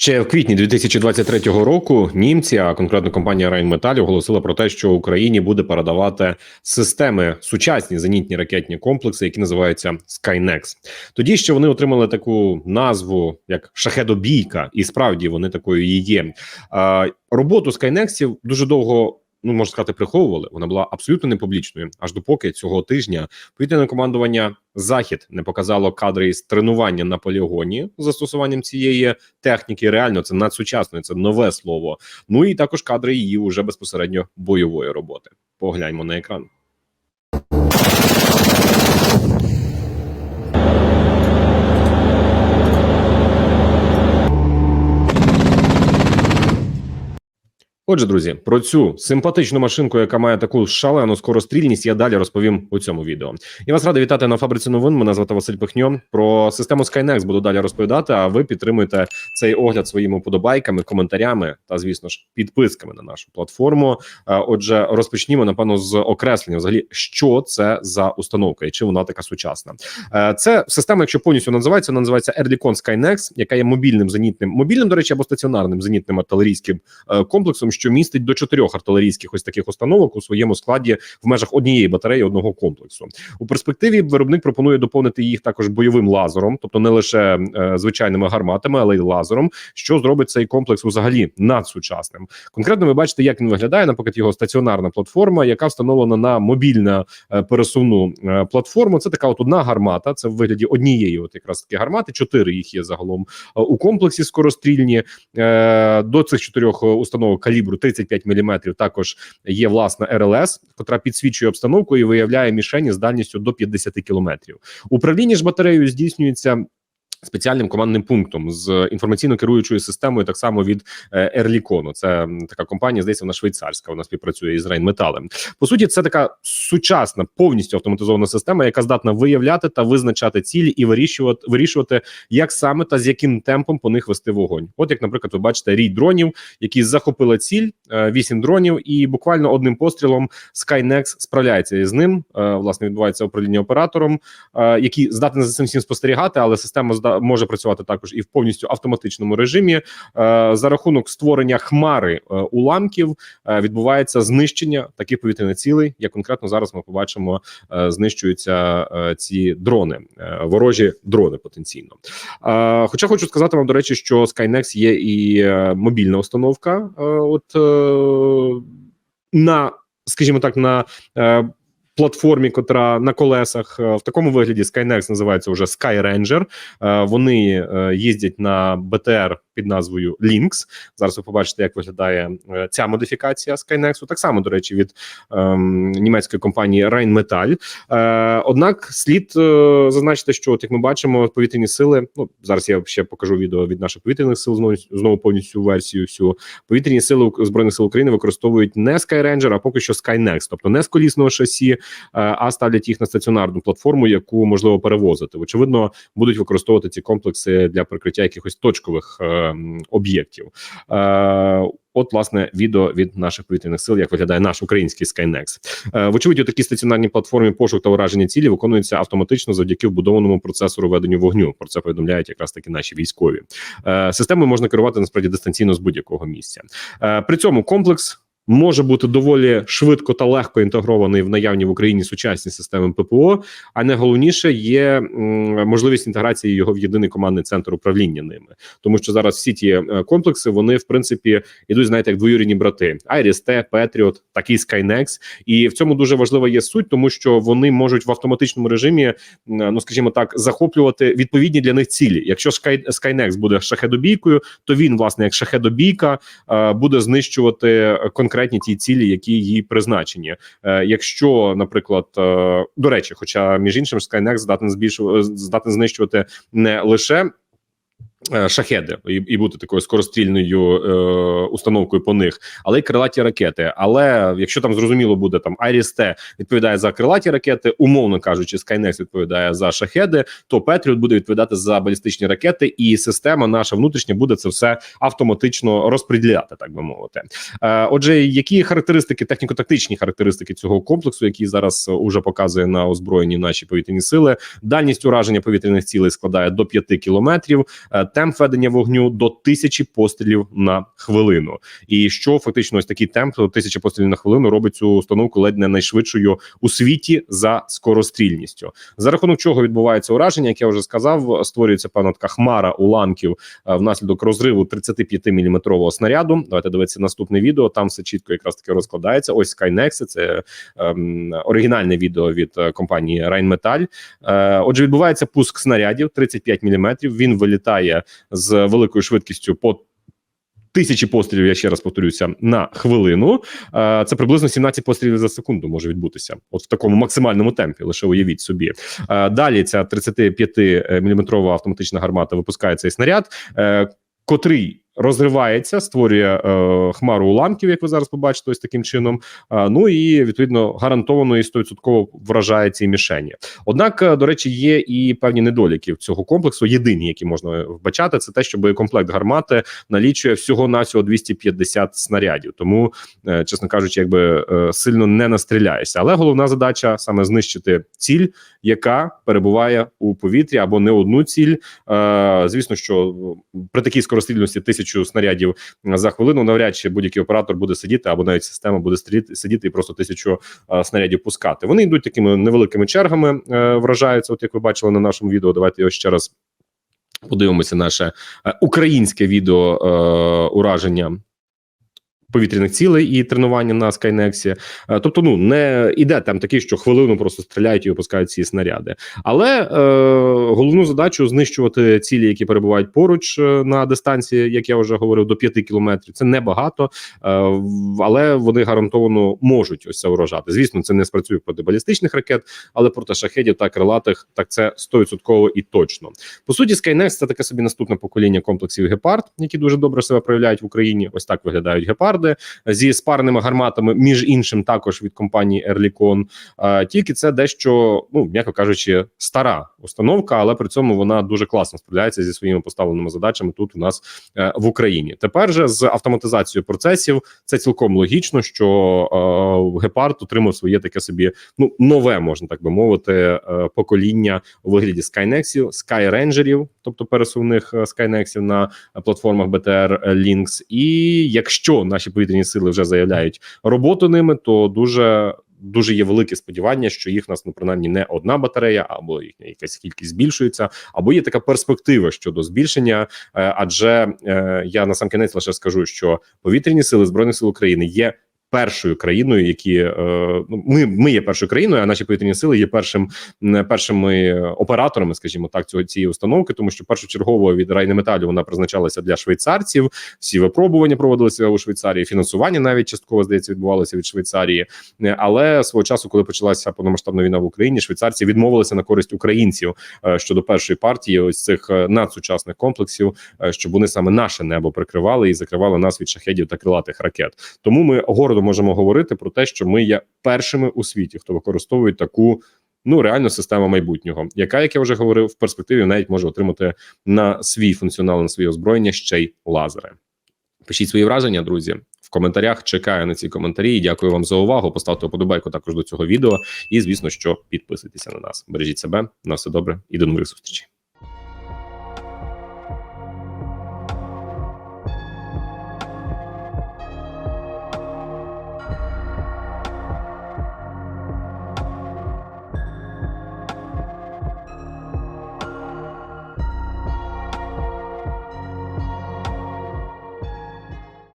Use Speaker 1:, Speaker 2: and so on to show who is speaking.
Speaker 1: Ще в квітні 2023 року німці, а конкретно компанія Rheinmetall, оголосила про те, що Україні буде передавати системи сучасні зенітні ракетні комплекси, які називаються Skynex. Тоді ще вони отримали таку назву як шахедобійка, і справді вони такою і є. Роботу Скайнексів дуже довго. Ну, можна сказати, приховували. Вона була абсолютно непублічною, аж допоки цього тижня повітряне командування Захід не показало кадри із тренування на полігоні з застосуванням цієї техніки. Реально, це надсучасне, це нове слово. Ну і також кадри її уже безпосередньо бойової роботи. Погляньмо на екран. Отже, друзі, про цю симпатичну машинку, яка має таку шалену скорострільність, я далі розповім у цьому відео. Я вас радий вітати на фабриці новин. Мене звати Василь Пихньо. Про систему Skynex буду далі розповідати. А ви підтримуєте цей огляд своїми вподобайками, коментарями та, звісно ж, підписками на нашу платформу. Е, Отже, розпочнімо напевно з окреслення, взагалі, що це за установка і чи вона така сучасна. Е, Це система, якщо повністю називається, вона називається Erdicon Skynex, яка є мобільним зенітним, мобільним, до речі, або стаціонарним зенітним артилерійським е, комплексом, що містить до чотирьох артилерійських ось таких установок у своєму складі в межах однієї батареї одного комплексу. У перспективі виробник пропонує доповнити їх також бойовим лазером, тобто не лише е, звичайними гарматами, але й лазером, що зробить цей комплекс взагалі надсучасним. Конкретно ви бачите, як він виглядає, наприклад, його стаціонарна платформа, яка встановлена на мобільну е, пересувну е, платформу. Це така от одна гармата. Це в вигляді однієї, от якраз таки гармати. Чотири їх є загалом е, у комплексі скорострільні. Е, До цих чотирьох установок калібру 35 мм також є власна РЛС, котра підсвічує обстановку і виявляє мішені з дальністю до 50 кілометрів. Управління ж батареєю здійснюється. Спеціальним командним пунктом з інформаційно керуючою системою, так само від Ерлікону. Це така компанія, здається, вона швейцарська. Вона співпрацює із Рейнметалем. По суті, це така сучасна, повністю автоматизована система, яка здатна виявляти та визначати цілі і вирішувати, вирішувати, як саме та з яким темпом по них вести вогонь. От як, наприклад, ви бачите рій дронів, які захопили ціль, е, вісім дронів, і буквально одним пострілом Skynex справляється із ним. Е, Власне, відбувається управління оператором, е, який здатний за цим всім спостерігати, але система зда може працювати також і в повністю автоматичному режимі. Е, За рахунок створення хмари е, уламків е, відбувається знищення таких повітряних цілей. Як конкретно зараз ми побачимо, е, знищуються е, ці дрони, е, ворожі дрони потенційно. Е, Хоча хочу сказати вам, до речі, що Skynex є і е, мобільна установка. е, От е, на, скажімо так, на е, платформі, котра на колесах е, в такому вигляді Skynex називається вже Sky. Е, Вони е, їздять на БТР під назвою Lynx. Зараз ви побачите, як виглядає е, ця модифікація Skynex. Так само, до речі, від ем, німецької компанії Rheinmetall. Е, однак слід е, зазначити, що от як ми бачимо, повітряні сили. Ну зараз я ще покажу відео від наших повітряних сил знову, знову повністю версію. Всю повітряні сили збройних сил України використовують не Sky Ranger, а поки що Skynex, тобто не з колісного шасі, е, а ставлять їх на стаціонарну платформу, яку можливо перевозити. Очевидно, будуть використовувати ці комплекси для прикриття якихось точкових е, об'єктів. Е, От, власне, відео від наших повітряних сил, як виглядає наш український Skynex. Е, Вочевидь, у такій стаціонарній платформі пошук та ураження цілі виконується автоматично завдяки вбудованому процесору ведення вогню. Про це повідомляють якраз таки наші військові. Е, Системою можна керувати насправді дистанційно з будь-якого місця. При цьому комплекс. Може бути доволі швидко та легко інтегрований в наявні в Україні сучасні системи ППО, а найголовніше є можливість інтеграції його в єдиний командний центр управління ними, тому що зараз всі ті е, комплекси вони в принципі ідуть, знаєте, як двоюрідні брати: Айріс-Т, Петріот, такий Skynex. І в цьому дуже важлива є суть, тому що вони можуть в автоматичному режимі, ну скажімо так, захоплювати відповідні для них цілі. Якщо Sky, Skynex буде шахедобійкою, то він, власне, як шахедобійка, е, буде знищувати конкретні ті цілі, які їй призначені. Е, Якщо, наприклад, е, до речі, хоча між іншим Skynex здатен збільшувати здатен знищувати не лише. Е, Шахеди і, і бути такою скорострільною е, установкою по них, але й крилаті ракети. Але якщо там зрозуміло буде там Айріс-Т відповідає за крилаті ракети, умовно кажучи, Skynex відповідає за шахеди, то Петріот буде відповідати за балістичні ракети, і система наша внутрішня буде це все автоматично розподіляти, так би мовити. Е, Отже, які характеристики, техніко-тактичні характеристики цього комплексу, який зараз е, уже показує на озброєні наші повітряні сили, дальність ураження повітряних цілей складає до 5 кілометрів. Темп ведення вогню до тисячі пострілів на хвилину. І що фактично ось такий темп тисячі пострілів на хвилину робить цю установку ледь не найшвидшою у світі за скорострільністю. За рахунок чого відбувається ураження, як я вже сказав, створюється певна така хмара уламків е, внаслідок розриву 35 мм снаряду. Давайте дивитися наступне відео. Там все чітко якраз таки розкладається. Ось Skynex, це ем, оригінальне відео від е, компанії Rheinmetall. Е, отже, відбувається пуск снарядів 35 мм. Він вилітає з великою швидкістю по Тисячі пострілів, я ще раз повторюся, на хвилину. Е, Це приблизно 17 пострілів за секунду може відбутися, от в такому максимальному темпі. Лише уявіть собі. Е, Далі ця 35 мм автоматична гармата випускає цей снаряд, е, котрий розривається, створює е, хмару уламків, як ви зараз побачите, ось таким чином. Е, ну і відповідно гарантовано і 100% вражає ці мішені. Однак, е, до речі, є і певні недоліки цього комплексу. Єдині, які можна вбачати, це те, що боєкомплект гармати налічує всього навсього 250 снарядів. Тому, е, чесно кажучи, якби е, сильно не настріляєшся. Але головна задача саме знищити ціль, яка перебуває у повітрі або не одну ціль. Е, Звісно, що при такій скорострільності тисячу снарядів за хвилину навряд чи будь-який оператор буде сидіти, або навіть система буде сидіти, і просто тисячу е, снарядів пускати. Вони йдуть такими невеликими чергами, е, вражаються. От як ви бачили на нашому відео. Давайте його ще раз подивимося. Наше е, українське відео ураження. Повітряних цілей і тренування на Скайнексі, тобто, ну не іде там такий, що хвилину просто стріляють і опускають ці снаряди. Але е, головну задачу знищувати цілі, які перебувають поруч е, на дистанції, як я вже говорив, до 5 кілометрів. Це небагато, е, але вони гарантовано можуть ось це вражати. Звісно, це не спрацює проти балістичних ракет, але проти шахедів та крилатих так це 100% і точно. По суті, Skynex – це таке собі наступне покоління комплексів гепард, які дуже добре себе проявляють в Україні. Ось так виглядають гепарди зі спарними гарматами, між іншим, також від компанії Ерлікон. Е, Тільки це дещо, ну м'яко кажучи, стара установка, але при цьому вона дуже класно справляється зі своїми поставленими задачами тут у нас е, в Україні. Тепер же з автоматизацією процесів це цілком логічно, що е, гепард отримав своє таке собі ну нове, можна так би мовити, е, покоління у вигляді Skynexів, Skyrangерів, тобто пересувних е, Skynexів на платформах BTR Lynx. І якщо наші повітряні сили вже заявляють роботу ними, то дуже дуже є велике сподівання, що їх нас ну принаймні не одна батарея, або їхня якась кількість збільшується, або є така перспектива щодо збільшення. Е, Адже е, я на сам кінець лише скажу, що повітряні сили збройних сил України є. Першою країною, які е, ну ми, ми є першою країною, а наші повітряні сили є першим першими операторами, скажімо так, цього цієї установки, тому що першочергово від Райнеметалю вона призначалася для швейцарців. Всі випробування проводилися у Швейцарії. Фінансування навіть частково здається відбувалося від Швейцарії. Е, Але свого часу, коли почалася повномасштабна війна в Україні, швейцарці відмовилися на користь українців е, щодо першої партії ось цих надсучасних комплексів, щоб вони саме наше небо прикривали і закривали нас від шахедів та крилатих ракет. Тому ми гордо можемо говорити про те, що ми є першими у світі, хто використовує таку. Ну, реально система майбутнього, яка, як я вже говорив, в перспективі навіть може отримати на свій функціонал на своє озброєння ще й лазери. Пишіть свої враження, друзі. В коментарях чекаю на ці коментарі. Дякую вам за увагу. Поставте вподобайку також до цього відео. І звісно, що підписуйтеся на нас. Бережіть себе, на все добре і до нових зустрічей.